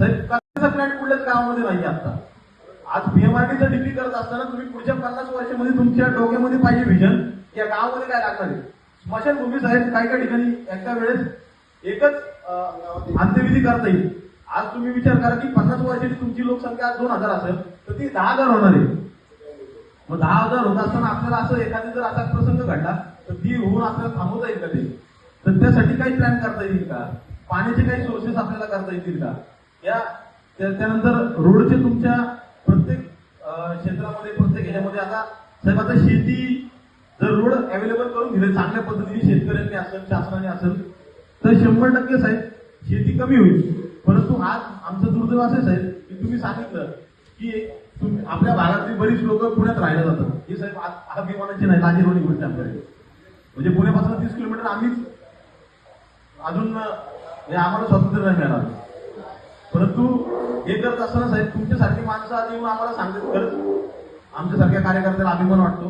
साहेब कशाचा प्लॅन कुठल्याच गावामध्ये नाही आता? आज बीएमआरडीचं डिग्री करत असताना तुम्ही पुढच्या पन्नास वर्षामध्ये तुमच्या डोक्यामध्ये पाहिजे व्हिजन या गावामध्ये काय लागणार आहे? स्मशानभूमी साहेब काही काही ठिकाणी एका वेळेस एकच अंत्यविधी करता येईल. आज तुम्ही विचार करा की पन्नास वर्षाची तुमची लोकसंख्या आज दोन हजार असेल तर ती दहा हजार होणार आहे. मग दहा हजार होत असताना आपल्याला असं एखादी जर असा प्रसंग घडला तर ती होऊन आपल्याला थांबवता येईल का ते? तर त्यासाठी काही प्लॅन करता येईल का? पाण्याचे काही सोर्सेस आपल्याला करता येतील का? या त्या- त्यानंतर रोडचे तुमच्या प्रत्येक क्षेत्रामध्ये प्रत्येक ह्याच्यामध्ये आता साहेब आता शेती जर रोड अवेलेबल करून दिले चांगल्या पद्धतीने शेतकऱ्यांनी असेल शासनाने असेल तर शंभर टक्के साहेब शेती कमी होईल. परंतु आज आमचं दुर्दैव असं आहे, साहेब की तुम्ही सांगितलं की तुम्ही आपल्या भागातली बरीच लोक पुण्यात राहिलं जातात. हे साहेब आज अभिमानाची नाही लाजीरवाणी गोष्ट आपल्याकडे. आमच्याकडे म्हणजे पुण्यापासून तीस किलोमीटर आम्हीच अजून म्हणजे आम्हाला स्वातंत्र्य नाही मिळालं परंतु हे करत असताना साहेब तुमच्यासारखी माणसं आधी येऊन आम्हाला सांगतात खरंच आमच्यासारख्या कार्यकर्त्याला अभिमान वाटतो.